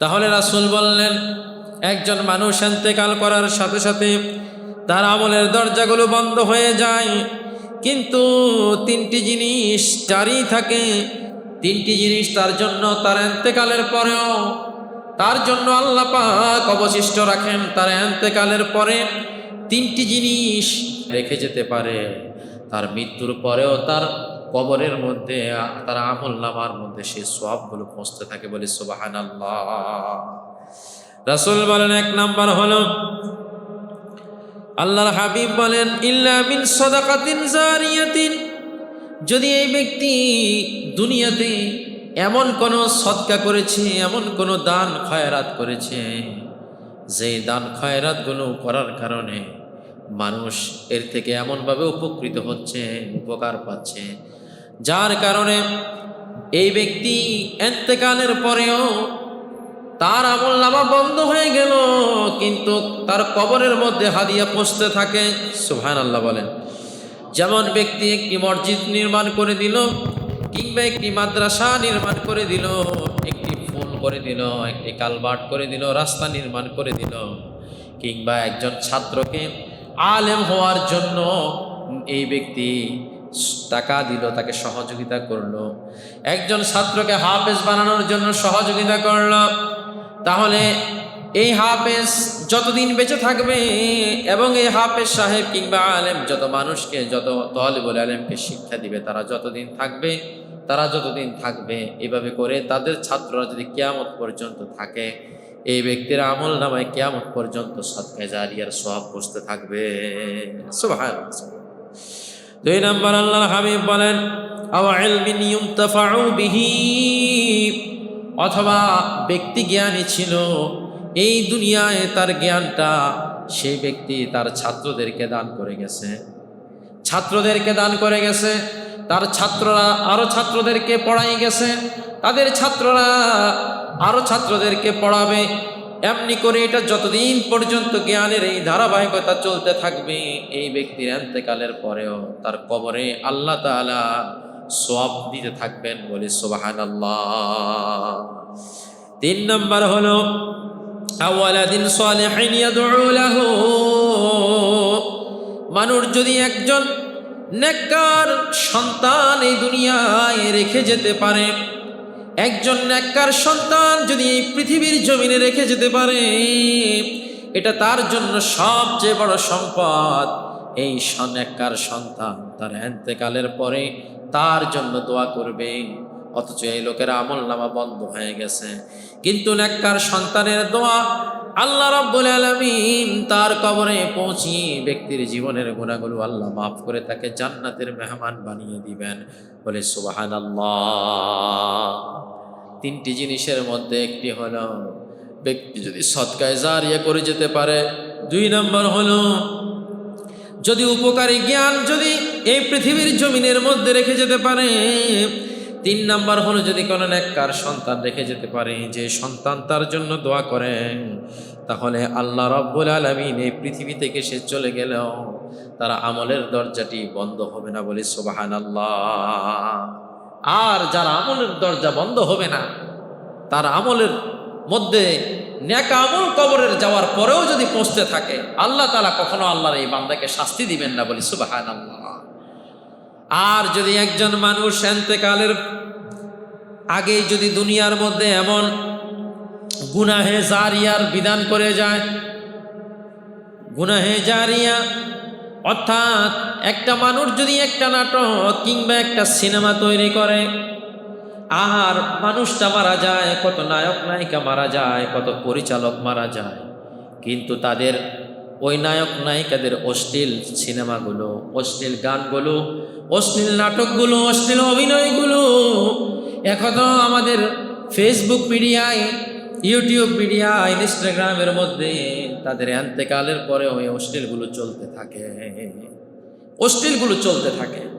তাহলে রাসূল বললেন, একজন মানুষ এন্তেকাল করার সাথে সাথে তার আমলের দরজাগুলো বন্ধ হয়ে যায়। কিন্তু তিনটি জিনিস জারি থাকে। তিনটি জিনিস তার জন্য তার এন্তেকালের পরেও, তার জন্য আল্লাহ পাক অবশিষ্ট রাখেন তার এন্তেকালের পরে তিনটি জিনিস রেখে যেতে পারে। তার মৃত্যুর পরেও তার কবরের মধ্যে, তার আমল নামার মধ্যে সে সবগুলো পৌঁছতে থাকে বলে সুবাহান আল্লাহ রাসুল বলেন, এক নাম্বার হলো, আল্লাহর হাবিব বলেন, ইল্লা মিন সদাকাতিন জারিয়াতিন। যদি এই ব্যক্তি দুনিয়াতে এমন কোনো সৎকা করেছে, এমন কোনো দান খয়রাত করেছে যে দান খয়রাতগুলো করার কারণে মানুষ এর থেকে এমনভাবে উপকৃত হচ্ছে, উপকার পাচ্ছে। যার কারণে এই ব্যক্তি এন্তেকালের পরেও তার আমল নামা বন্ধ হয়ে গেল, কিন্তু তার কবরের মধ্যে হাদিয়া পৌঁছতে থাকে সুহান আল্লাহ বলেন। যেমন ব্যক্তি একটি মসজিদ নির্মাণ করে দিল, কিংবা একটি মাদ্রাসা নির্মাণ করে দিল, একটি ফুল করে দিল, একটি কালবাট করে দিল, রাস্তা নির্মাণ করে দিল, কিংবা একজন ছাত্রকে আলেম হওয়ার জন্য এই ব্যক্তি টাকা দিল, তাকে সহযোগিতা করল। একজন ছাত্রকে হাফেজ বানানোর জন্য সহযোগিতা করল। তাহলে এই হাফেজ যতদিন বেঁচে থাকবে এবং এই হাফেজ সাহেব কিংবা আলেম, যত মানুষকে, যত তহলিবুল আলেমকে শিক্ষা দিবে, তারা যতদিন থাকবে, তারা যতদিন থাকবে, এভাবে করে তাদের ছাত্ররা যদি কেয়ামত পর্যন্ত থাকে এই ব্যক্তির আমল নামায় কেমন পর্যন্ত সৎকায় জারিয়ার সব বসতে থাকবে। দুই নম্বর আল্লাহ হাবিব বলেন অথবা ব্যক্তি জ্ঞানী ছিল, এই দুনিয়ায় তার জ্ঞানটা সেই ব্যক্তি তার ছাত্রদেরকে দান করে গেছে। ছাত্রদেরকে দান করে গেছে, তার ছাত্ররা আরও ছাত্রদেরকে পড়াই গেছে তাদের ছাত্ররা আরও ছাত্রদেরকে পড়াবে। এমনি করে এটা যতদিন পর্যন্ত জ্ঞানের এই ধারাবাহিকতা চলতে থাকবে, এই ব্যক্তির এন্তেকালের পরেও তার কবরে আল্লাহ তাআলা সব দিতে থাকবেন বলে সোবাহান আল্লাহ তিন নম্বর হলো, আওয়ালাদিন সালেহিন ইয়াদউ লাহু। মানুষ যদি একজন নেককার সন্তান এই দুনিয়ায় রেখে যেতে পারে একজন নেককার সন্তান যদি এই পৃথিবীর জমিনে রেখে যেতে পারে, এটা তার জন্য সবচেয়ে বড় সম্পদ। এই নেককার সন্তান তার এন্তেকালের পরে তার জন্য দোয়া করবে। অথচ এই লোকের আমল নামা বন্ধ হয়ে গেছে। কিন্তু নেককার সন্তানের দোয়া আল্লাহ রাব্বুল আলামিন তার কবরে পৌঁছিয়ে ব্যক্তির জীবনের গুণাগুলো আল্লাহ মাফ করে তাকে জান্নাতের মেহমান বানিয়ে দিবেন। বলে সুবহানাল্লাহ। তিনটি জিনিসের মধ্যে একটি হলো, ব্যক্তি যদি সৎকায় জারিয়া করে যেতে পারে, দুই নম্বর হলো, যদি উপকারী জ্ঞান যদি এই পৃথিবীর জমিনের মধ্যে রেখে যেতে পারে, তিন নাম্বার হলো যদি কোনো নেককার সন্তান রেখে যেতে পারে, যে সন্তান তার জন্য দোয়া করেন, তাহলে আল্লাহ রব্বুল আলমিন এই পৃথিবী থেকে সে চলে গেলেও তার আমলের দরজাটি বন্ধ হবে না বলে সোবাহান আল্লাহ আর যার আমলের দরজা বন্ধ হবে না, তার আমলের মধ্যে ন্যাকা আমল কবরের যাওয়ার পরেও যদি পৌঁছতে থাকে, আল্লাহ তালা কখনো আল্লাহর এই বান্দাকে শাস্তি দিবেন না বলি সুবাহান আর যদি একজন মানুষ এন্তেকালের আগেই যদি দুনিয়ার মধ্যে এমন গুনাহে জারিয়ার বিধান করে যায়, গুনাহে জারিয়া অর্থাৎ একটা মানুষ যদি একটা নাটক কিংবা একটা সিনেমা তৈরি করে, আর মানুষটা মারা যায়, কত নায়ক নায়িকা মারা যায়, কত পরিচালক মারা যায়, কিন্তু তাদের ওই নায়ক নায়িকাদের অশ্লীল সিনেমাগুলো, অশ্লীল গানগুলো, অশ্লীল নাটকগুলো, অশ্লীল অভিনয়গুলো এখনও আমাদের ফেসবুক মিডিয়ায় ইউটিউব মিডিয়া ইনস্টাগ্রামের মধ্যে তাদের এন্তেকালের পরে ওই হোস্টেলগুলো চলতে থাকে। হোস্টেলগুলো চলতে থাকে।